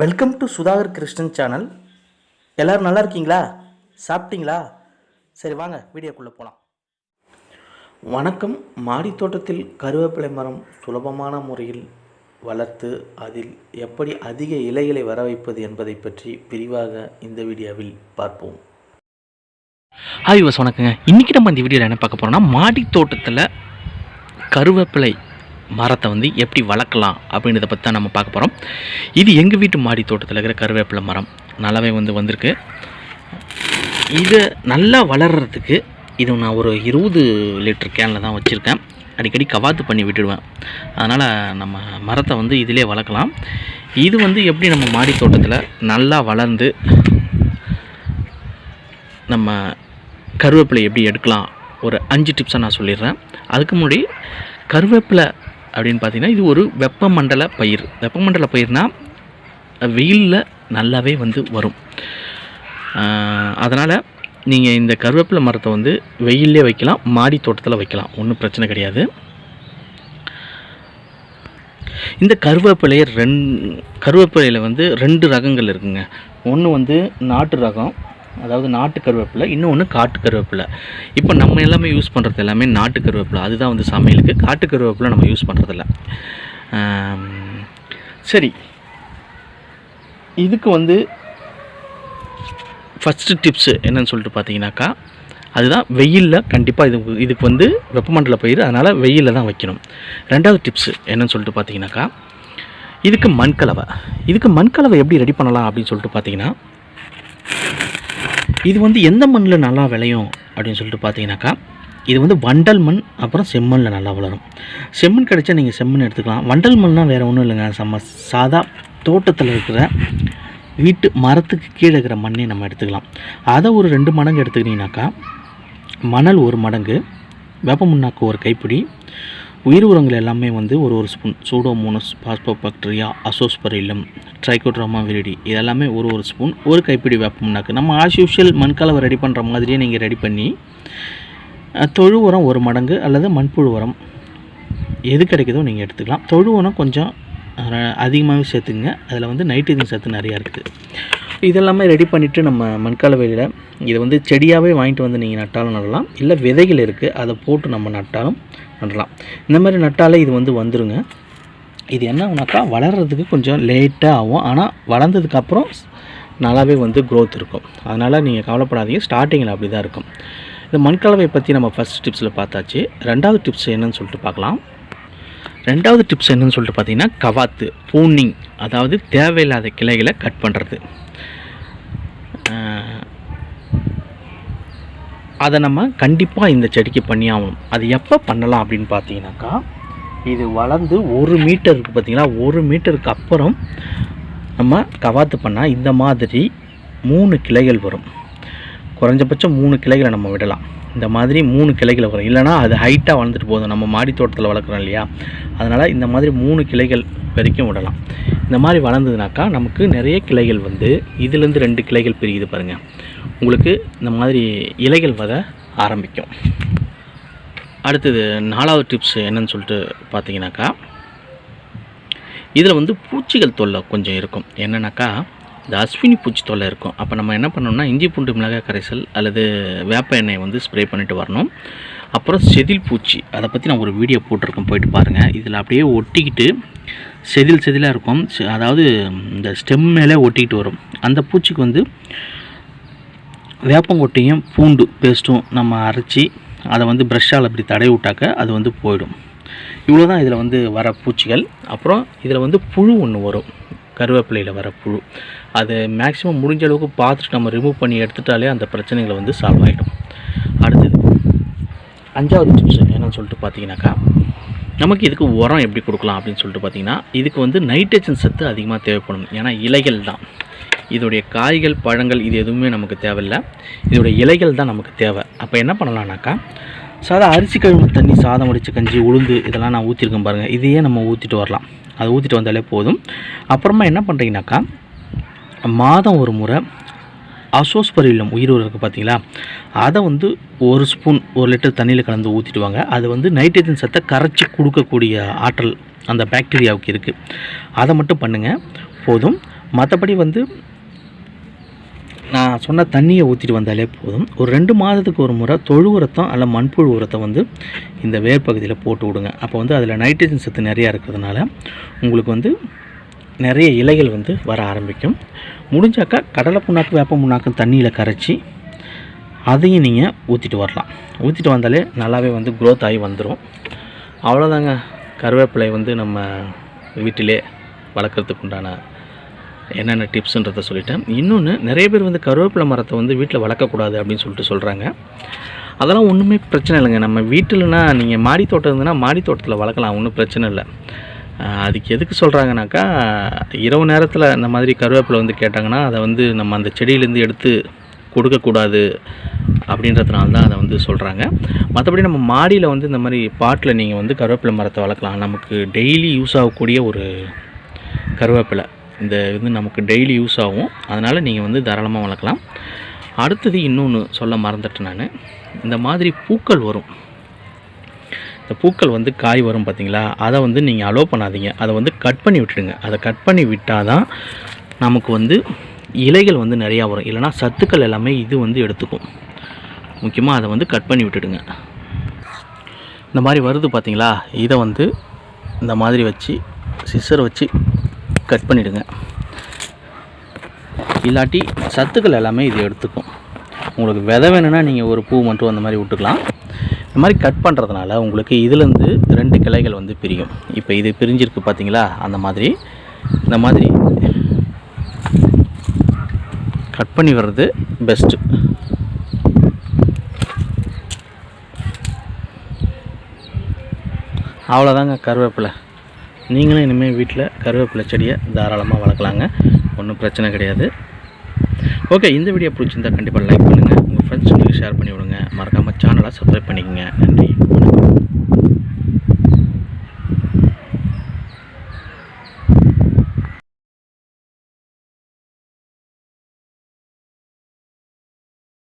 Welcome to Sudhakar Krishnan channel எல்லோரும் நல்லா இருக்கீங்களா? சாப்பிட்டீங்களா? சரி வாங்க வீடியோக்குள்ளே போகலாம் வணக்கம். மாடி தோட்டத்தில் கருவேப்பிலை மரம் சுலபமான முறையில் வளர்த்து அதில் எப்படி அதிக இலைகளை வர வைப்பது என்பதை பற்றி விரிவாக இந்த வீடியோவில் பார்ப்போம். ஹாய் வாஸ் வணக்கங்க. இன்றைக்கி நம்ம இந்த வீடியோவில் என்ன பார்க்க போகிறோம்னா மாடி தோட்டத்தில் கருவேப்பிலை மரத்தை வந்து எப்படி வளர்க்கலாம் அப்படின்றத பற்றி தான் நம்ம பார்க்க போகிறோம் இது எங்கள் வீட்டு மாடி தோட்டத்தில் இருக்கிற கருவேப்பிலை மரம். நல்லாவே வந்து வந்திருக்கு. இதை நல்லா வளர்கிறதுக்கு இது நான் ஒரு இருபது லிட்டர் கேனில் தான் வச்சுருக்கேன். அடிக்கடி கவாத்து பண்ணி விட்டுடுவேன். அதனால் நம்ம மரத்தை வந்து இதிலே வளர்க்கலாம். இது வந்து எப்படி நம்ம மாடி தோட்டத்தில் நல்லா வளர்ந்து நம்ம கருவேப்பிலை எப்படி எடுக்கலாம்? ஒரு அஞ்சு டிப்ஸை நான் சொல்லிடுறேன். அதுக்கு முன்னாடி கருவேப்பிலை அப்படின்னு பார்த்தீங்கன்னா இது ஒரு வெப்பமண்டல பயிர். வெப்பமண்டல பயிர்னால் வெயிலில் நல்லாவே வந்து வரும். அதனால் நீங்கள் இந்த கருவேப்பிலை மரத்தை வந்து வெயிலே வைக்கலாம் மாடி தோட்டத்தில் வைக்கலாம். ஒன்றும் பிரச்சனை கிடையாது. இந்த கருவேப்பிலையை ரெண் கருவேப்பிலையில் வந்து ரெண்டு ரகங்கள் இருக்குங்க. ஒன்று வந்து நாட்டு ரகம் அதாவது நாட்டு கருவேப்பிலை இன்னொன்று காட்டு கருவேப்பிலை. இப்போ நம்ம எல்லாமே யூஸ் பண்ணுறது எல்லாமே நாட்டு கருவேப்பிலை. அதுதான் வந்து சமையலுக்கு. காட்டு கருவேப்பிலை நம்ம யூஸ் பண்ணுறதில்ல சரி. இதுக்கு வந்து ஃபஸ்ட்டு டிப்ஸு என்னன்னு சொல்லிட்டு பார்த்தீங்கன்னாக்கா அதுதான் வெயிலில் கண்டிப்பாக இது இதுக்கு வந்து வெப்பமண்டல பயிர் அதனால் வெயிலில் தான் வைக்கணும். ரெண்டாவது டிப்ஸு என்னன்னு சொல்லிட்டு பார்த்தீங்கன்னாக்கா இதுக்கு மண்கலவை. இதுக்கு மண்கலவை எப்படி ரெடி பண்ணலாம் அப்படின்னு சொல்லிட்டு பார்த்தீங்கன்னா இது வந்து எந்த மண்ணில் நல்லா விளையும் அப்படின்னு சொல்லிட்டு பார்த்தீங்கன்னாக்கா இது வந்து வண்டல் மண் அப்புறம் செம்மண்ணில் நல்லா வளரும். செம்மண் கிடைச்சா நீங்கள் செம்மண் எடுத்துக்கலாம். வண்டல் மண்னால் வேறு ஒன்றும் இல்லைங்க. நம்ம சாதா தோட்டத்தில் இருக்கிற வீட்டு மரத்துக்கு கீழே இருக்கிற மண்ணை நம்ம எடுத்துக்கலாம். அதை ஒரு ரெண்டு மடங்கு எடுத்துக்கிட்டிங்கனாக்கா மணல் ஒரு மடங்கு வேப்பமுன்னாக்கு ஒரு கைப்பிடி உயிர் உரங்கள் எல்லாமே வந்து ஒரு ஒரு spoon pseudomonas phosphobacteria azospirillum trichoderma viride இதெல்லாமே ஒரு ஒரு ஸ்பூன் ஒரு கைப்பிடி வேப்பம்னாக்கு நம்ம ஆஸ் யூஷுவல் மண்கலவை ரெடி பண்ணுற மாதிரியே நீங்கள் ரெடி பண்ணி தொழு உரம் ஒரு மடங்கு அல்லது மண்புழு உரம் எது கிடைக்குதோ நீங்கள் எடுத்துக்கலாம். தொழு உரம் கொஞ்சம் அதிகமாகவே சேர்த்துங்க அதில் வந்து நைட்ரஜன் சத்து நிறையா இருக்குது இதெல்லாமே ரெடி பண்ணிவிட்டு நம்ம மண்கலவையில் இதை வந்து செடியாகவே வாங்கிட்டு வந்து நீங்கள் நட்டாலும் நடலாம். இல்லை விதைகள் இருக்குது அதை போட்டு நம்ம நட்டாலும் நடலாம் இந்த மாதிரி நட்டாலே இது வந்து வந்துருங்க. இது என்ன ஆகுனாக்கா வளர்கிறதுக்கு கொஞ்சம் லேட்டாக ஆகும். ஆனால் வளர்ந்ததுக்கப்புறம் நல்லாவே வந்து க்ரோத் இருக்கும். அதனால் நீங்கள் கவலைப்படாதீங்க. ஸ்டார்டிங்கில் அப்படி தான் இருக்கும். இந்த மண்கலவை பற்றி நம்ம ஃபஸ்ட் டிப்ஸில் பார்த்தாச்சு. ரெண்டாவது டிப்ஸ் என்னன்னு சொல்லிட்டு பார்க்கலாம். ரெண்டாவது டிப்ஸ் என்னன்னு சொல்லிட்டு பார்த்தீங்கன்னா கவாத்து பூனிங் அதாவது தேவையில்லாத கிளைகளை கட் பண்ணுறது அதை நம்ம கண்டிப்பாக இந்த செடிக்கு பண்ணி ஆகணும். அது எப்போ பண்ணலாம் அப்படின்னு பார்த்தீங்கன்னாக்கா இது வளர்ந்து ஒரு மீட்டருக்கு பார்த்திங்கன்னா ஒரு மீட்டருக்கு அப்புறம் நம்ம கவாத்து பண்ணால் இந்த மாதிரி மூணு கிளைகள் வரும். குறைஞ்சபட்சம் மூணு கிளைகளை நம்ம விடலாம். இந்த மாதிரி மூணு கிளைகளை வரும். இல்லைனா அது ஹைட்டாக வளர்ந்துட்டு போதும். நம்ம மாடி தோட்டத்தில் வளர்க்குறோம் இல்லையா? அதனால் இந்த மாதிரி மூணு கிளைகள் வரைக்கும் விடலாம். இந்த மாதிரி வளர்ந்ததுனாக்கா நமக்கு நிறைய கிளைகள் வந்து இதுலேருந்து ரெண்டு கிளைகள் பிரியுது பாருங்கள் உங்களுக்கு இந்த மாதிரி இலைகள் வர ஆரம்பிக்கும். அடுத்தது நாலாவது டிப்ஸ் என்னன்னு சொல்லிட்டு பார்த்தீங்கன்னாக்கா இதில் வந்து பூச்சிகள் தொல்லை கொஞ்சம் இருக்கும். என்னென்னாக்கா இந்த அஸ்வினி பூச்சி தொல்லை இருக்கும். அப்போ நம்ம என்ன பண்ணோம்னா இஞ்சி பூண்டு மிளகாய் கரைசல் அல்லது வேப்ப எண்ணெயை வந்து ஸ்ப்ரே பண்ணிட்டு வரணும். அப்புறம் செதில் பூச்சி அதை பற்றி நான் ஒரு வீடியோ போட்டிருக்கேன். போயிட்டு பாருங்கள் இதில் அப்படியே ஒட்டிக்கிட்டு செதில் செதிலாக இருக்கும். அதாவது இந்த ஸ்டெம் மேலே ஒட்டிக்கிட்டு வரும். அந்த பூச்சிக்கு வந்து வேப்பங்கொட்டையும் பூண்டு பேஸ்ட்டும் நம்ம அரைச்சி அதை வந்து ப்ரெஷ்ஷால் அப்படி தடவி விட்டாக்க அது வந்து போயிடும். இவ்வளோ தான் இதில் வந்து வர பூச்சிகள். அப்புறம் இதில் வந்து புழு ஒன்று வரும். கருவேப்பிலையில் வர புழு. அது மேக்ஸிமம் முடிஞ்ச அளவுக்கு பார்த்துட்டு நம்ம ரிமூவ் பண்ணி எடுத்துட்டாலே அந்த பிரச்சனைகள் வந்து சால்வ் ஆகிடும் அடுத்தது அஞ்சாவது டிப்ஸ் என்னன்னு சொல்லிட்டு பார்த்தீங்கன்னாக்கா நமக்கு இதுக்கு உரம் எப்படி கொடுக்கலாம் அப்படின்னு சொல்லிட்டு பார்த்தீங்கன்னா இதுக்கு வந்து நைட்ரஜன் சத்து அதிகமாக தேவைப்படும். ஏன்னா இலைகள் தான். இதோடைய காய்கள் பழங்கள் இது எதுவுமே நமக்கு தேவையில்லை. இதோடைய இலைகள் தான் நமக்கு தேவை. அப்போ என்ன பண்ணலான்னாக்கா சாதா அரிசி கழுவு தண்ணி சாதம் அடித்து கஞ்சி உளுந்து இதெல்லாம் நான் ஊற்றிருக்கேன் பாருங்கள் இதையே நம்ம ஊற்றிட்டு வரலாம். அதை ஊற்றிட்டு வந்தாலே போதும். அப்புறமா என்ன பண்ணுறீங்கனாக்கா மாதம் ஒரு முறை அசோஸ்பரிலம் உயிர் இருக்குது பார்த்தீங்களா அதை வந்து ஒரு ஸ்பூன் ஒரு லிட்டர் தண்ணியில் கலந்து ஊற்றிட்டு வாங்க. அது வந்து நைட்ரஜன் சத்தை கரைச்சி கொடுக்கக்கூடிய ஆற்றல் அந்த பாக்டீரியாவுக்கு இருக்குது அதை மட்டும் பண்ணுங்கள் போதும். மற்றபடி வந்து நான் சொன்ன தண்ணியை ஊற்றிட்டு வந்தாலே போதும். ஒரு ரெண்டு மாதத்துக்கு ஒரு முறை தொழு உரத்தம் அல்ல மண்புழு உரத்தை வந்து இந்த வேர் பகுதியில் போட்டு விடுங்க. அப்போ வந்து அதில் நைட்ரஜன் சத்து நிறையா இருக்கிறதுனால உங்களுக்கு வந்து நிறைய இலைகள் வந்து வர ஆரம்பிக்கும். முடிஞ்சாக்கா கடலை புண்ணாக்கு வேப்ப புண்ணாக்கும் தண்ணியில் கரைச்சி அதையும் நீங்கள் ஊற்றிட்டு வரலாம். ஊற்றிட்டு வந்தாலே நல்லாவே வந்து க்ரோத் ஆகி வந்துடும் அவ்வளோதாங்க கருவேப்பிலை வந்து நம்ம வீட்டிலே வளர்க்குறதுக்கு உண்டான என்னென்ன டிப்ஸுன்றதை சொல்லிட்டேன். இன்னொன்று நிறைய பேர் வந்து கருவேப்பிலை மரத்தை வந்து வீட்டில் வளர்க்கக்கூடாது அப்படின்னு சொல்லிட்டு சொல்கிறாங்க அதெல்லாம் ஒன்றுமே பிரச்சனை இல்லைங்க. நம்ம வீட்டிலனா நீங்கள் மாடி தோட்டம் இருந்ததுன்னா மாடி தோட்டத்தில் வளர்க்கலாம் ஒன்றும் பிரச்சனை இல்லை. அதுக்கு எதுக்கு சொல்கிறாங்கனாக்கா இரவு நேரத்தில் இந்த மாதிரி கருவேப்பிலை வந்து கேட்டாங்கன்னா அதை வந்து நம்ம அந்த செடியிலேருந்து எடுத்து கொடுக்கக்கூடாது அப்படின்றதுனால தான் அதை வந்து சொல்கிறாங்க மற்றபடி நம்ம மாடியில் வந்து இந்த மாதிரி பாட்டில் நீங்கள் வந்து கருவேப்பிலை மரத்தை வளர்க்கலாம். நமக்கு டெய்லி யூஸ் ஆகக்கூடிய ஒரு கருவேப்பிலை. இந்த இது நமக்கு டெய்லி யூஸ் ஆகும். அதனால் நீங்கள் வந்து தாராளமாக வளர்க்கலாம். அடுத்தது இன்னொன்று சொல்ல மறந்துட்டேன் நான். இந்த மாதிரி பூக்கள் வரும். இந்த பூக்கள் வந்து காய் வரும் பார்த்தீங்களா அதை வந்து நீங்கள் அலோவ் பண்ணாதீங்க. அதை வந்து கட் பண்ணி விட்டுடுங்க. அதை கட் பண்ணி விட்டால் தான் நமக்கு வந்து இலைகள் வந்து நிறையா வரும். இல்லைனா சத்துக்கள் எல்லாமே இது வந்து எடுத்துக்கும். முக்கியமாக அதை வந்து கட் பண்ணி விட்டுடுங்க. இந்த மாதிரி வருது பார்த்தீங்களா இதை வந்து இந்த மாதிரி வச்சு சிஸ்ஸர் வச்சு கட் பண்ணிவிடுங்க இல்லாட்டி சத்துக்கள் எல்லாமே இது எடுத்துக்கும். உங்களுக்கு விதை வேணும்னா நீங்கள் ஒரு பூ மட்டும் அந்த மாதிரி விட்டுக்கலாம். இந்த மாதிரி கட் பண்ணுறதுனால உங்களுக்கு இதுலேருந்து ரெண்டு கிளைகள் வந்து பிரியும். இப்போ இது பிரிஞ்சிருக்கு பார்த்தீங்களா? அந்த மாதிரி. இந்த மாதிரி கட் பண்ணி வர்றது பெஸ்ட்டு அவ்வளோதாங்க கருவேப்பிலை. நீங்களும் இனிமேல் வீட்டில் கருவேப்பிலை செடியை தாராளமாக வளர்க்கலாங்க. ஒன்றும் பிரச்சனை கிடையாது. ஓகே இந்த வீடியோ பிடிச்சிருந்தா கண்டிப்பாக லைக் பண்ணுங்கள் உங்கள் ஃப்ரெண்ட்ஸ் உங்களுக்கு ஷேர் பண்ணி விடுங்க மறக்காமல் சேனலை சப்ஸ்கிரைப் பண்ணிக்கோங்க. நன்றி.